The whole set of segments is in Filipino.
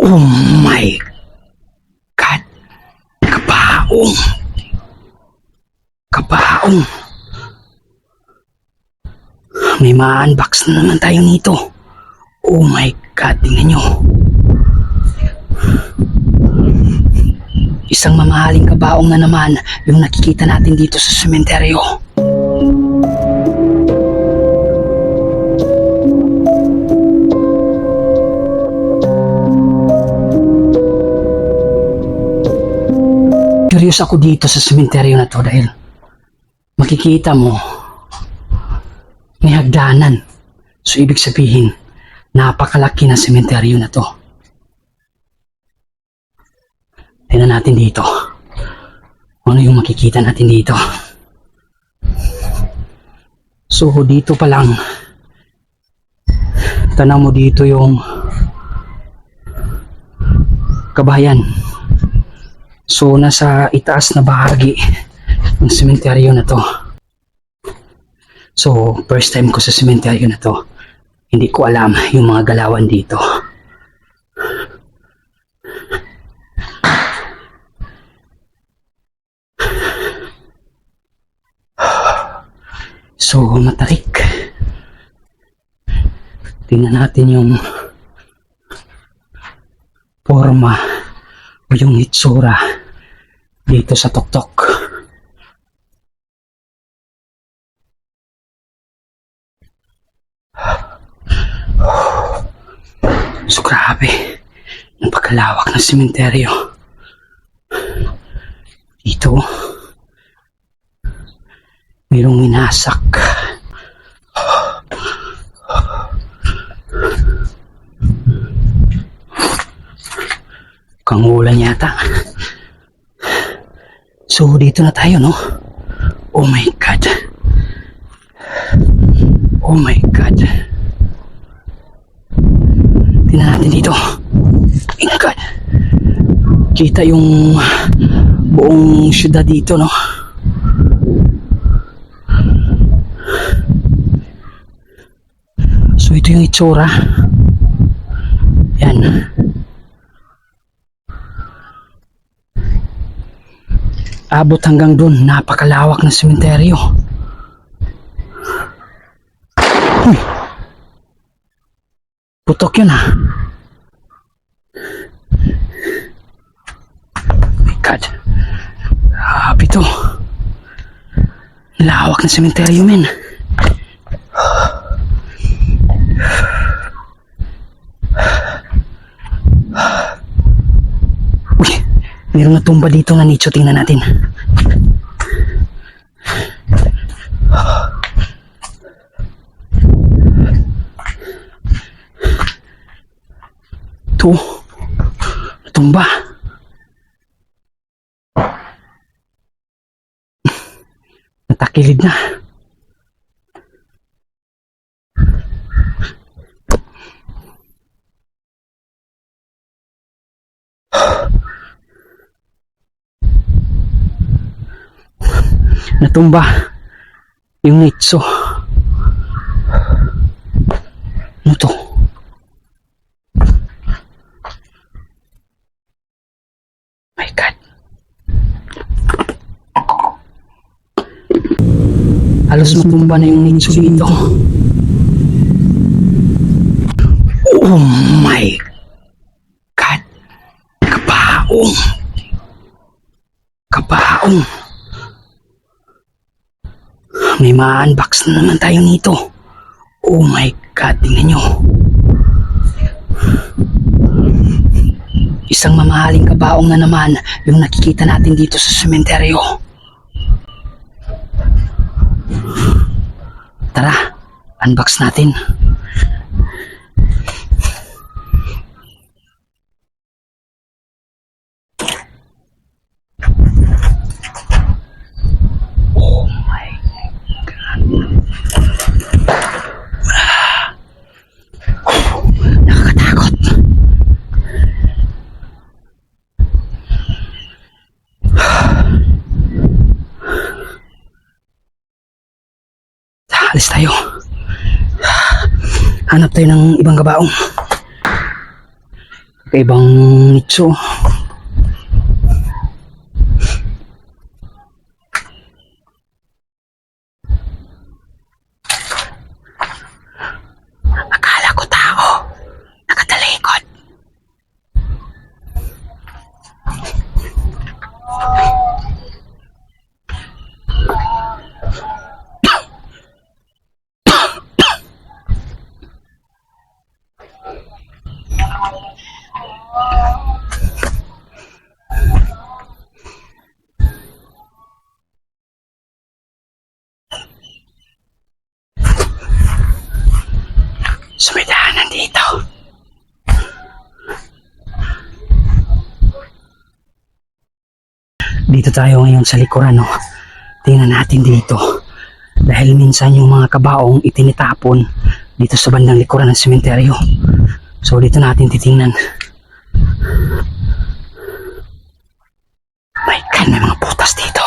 Oh my God! Kabaong! Kabaong! May ma-unbox na naman tayo nito. Oh my God, tingnan nyo. Isang mamahaling kabaong na naman yung nakikita natin dito sa sementeryo. Curious ako dito sa sementeryo na to dahil makikita mo may hagdanan. So ibig sabihin, napakalaki na sementeryo na to. Tingnan natin dito. Ano yung makikita natin dito? So dito pa lang, tanaw mo dito yung kabayan. So nasa itaas na bahagi ng sementeryo na to. So, first time ko sa sementeryo na to. Hindi ko alam yung mga galawan dito. So, matarik. Tingnan natin yung forma o yung itsura dito sa tuktok. So grabe, napakalawak ng sementeryo. Dito, mayroong minasak. Kangulan yata. So dito na tayo, no? Oh my God. Oh my God. Tingnan natin dito. My God. Kita yung buong syudad dito, no? So ito yung itsura. Yan. Abot hanggang dun, napakalawak na sementeryo. Uy! Putok yun ah. My God. Grabe to. Lawak na sementeryo men. Uy, mayroong natumba dito na nicho. Tingnan natin. Ito. Natumba. Natakilid na. Natumba. Yung nitso. Ano to? My God. Halos matumba na yung nitso dito. Oh my God. Kabaong. Kabaong. May ma-unbox na naman tayo nito. Oh my God, tingnan nyo. Isang mamahaling kabaong na naman yung nakikita natin dito sa sementeryo. Tara, unbox natin. Oh my Nakakatakot. Alis tayo. Hanap tayo ng ibang gabaong. Kaibang nitso. Akala ko tao. Nakatalikod. Sumidahan dito. Dito tayo ngayon sa likuran, no? Tingnan natin dito. Dahil minsan yung mga kabaong itinitapon dito sa bandang likuran ng sementeryo. So dito natin titingnan. My God, may mga butas dito.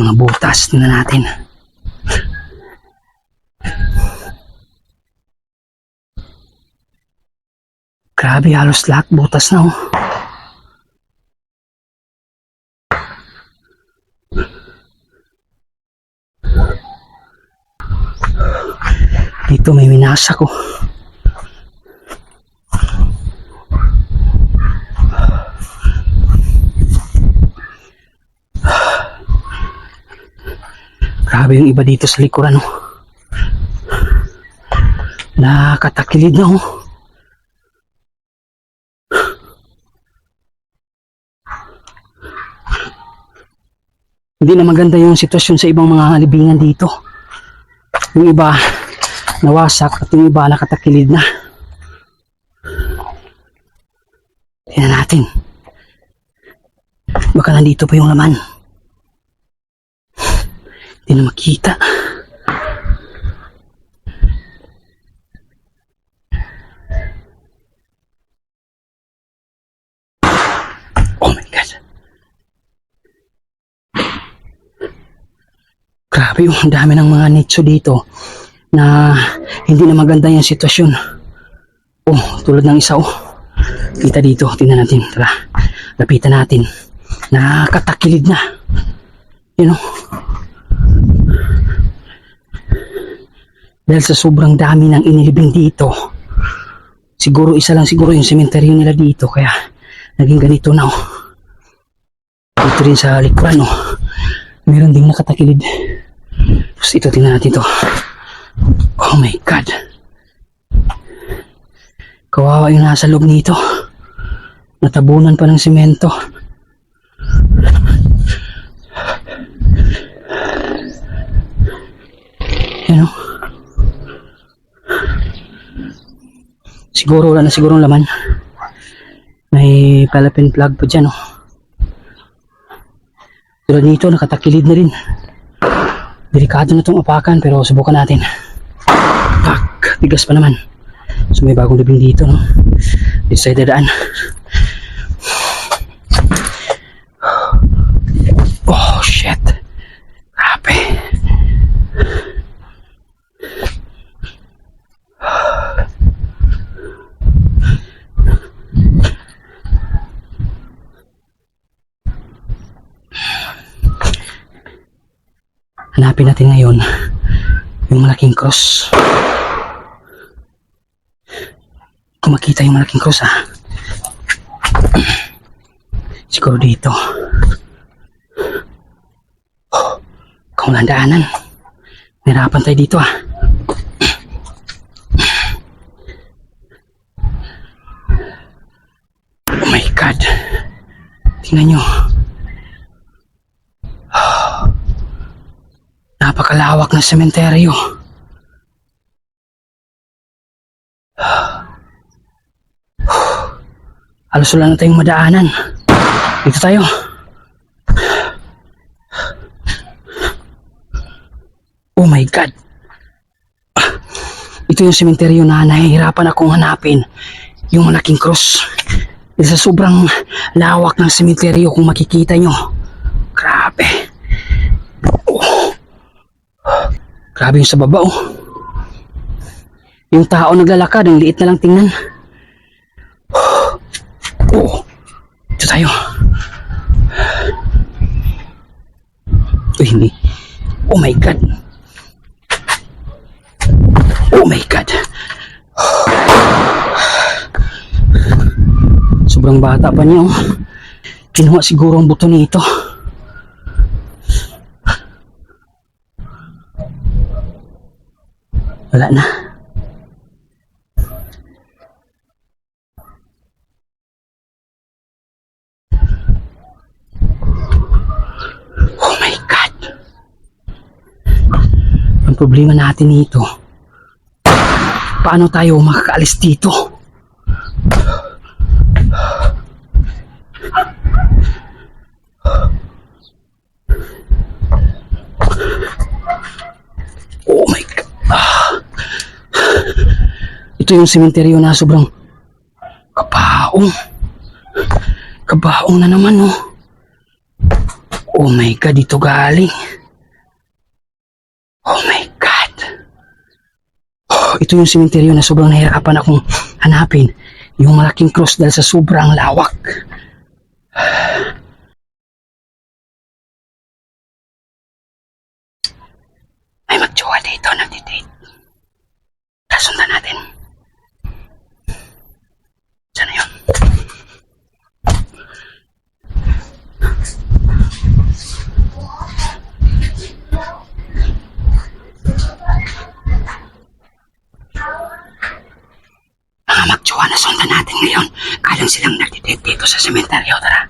Mga butas, tingnan natin. Grabe, halos lahat butas na oh. Dito may minasa ko. Grabe yung iba dito sa likuran oh. Nakatakilid na oh. Hindi na maganda yung sitwasyon sa ibang mga libingan dito. Yung iba nawasak at yung iba nakatakilid na. Tingnan natin. Baka nandito pa yung laman. Hindi na makita. Grabe yung dami ng mga nicho dito na hindi na maganda yung sitwasyon. Oh, tulad ng isa oh. Kita dito, tingnan natin. Tara, lapitan natin. Nakakatakilid na. You know? Dahil sa sobrang dami ng inilibing dito, siguro isa lang siguro yung sementeryo nila dito, kaya naging ganito na oh. Dito rin sa likuran oh. Meron ding nakatakilid. Tapos ito, tingnan natin to. Oh my God. Kawawa yung nasa loob nito. Natabunan pa ng simento. Yan o. Siguro wala na sigurong laman. May palapin plug pa dyan oh. Tulad nito, nakatakilid na rin. Delikado na itong apakan pero subukan natin. Pak! Tigas pa naman. So may bagong libing dito, no? Dito sa dadaan. Oh, shit. Grabe. Hanapin natin ngayon yung malaking cross. Kung makita yung malaking cross ah. Siguro dito. Oh, kung walang daanan. Nahirapan tayo dito ah. Oh my God. Tingnan nyo. Napakalawak ng sementeryo. Halos wala na tayong madaanan. Dito tayo. Oh my God. Ito yung sementeryo na nahihirapan akong hanapin. Yung malaking cross. Dahil sa sobrang lawak ng sementeryo kung makikita nyo. Grabe. Grabe yung sa baba oh. Yung tao naglalakad, ang liit na lang tingnan. Oo. Ito tayo. Uy, may... Oh my God. Oh my God. Sobrang bata pa niya, oh. Kinuha siguro ang buto nito. Wala na. Oh my God. Ang problema natin nito, paano tayo makakaalis dito? Oh my God. Ah. Ito yung sementeryo na sobrang kabaong. Kabaong na naman, oh. Oh my God, dito galing. Oh my God. Oh, ito yung sementeryo na sobrang nahirapan akong hanapin. Yung malaking cross dahil sa sobrang lawak. May magjowa dito, nagdidate. Kasundan natin. Magjowa na sundan natin ngayon. Kalang silang nagdidate dito sa sementeryo, tara.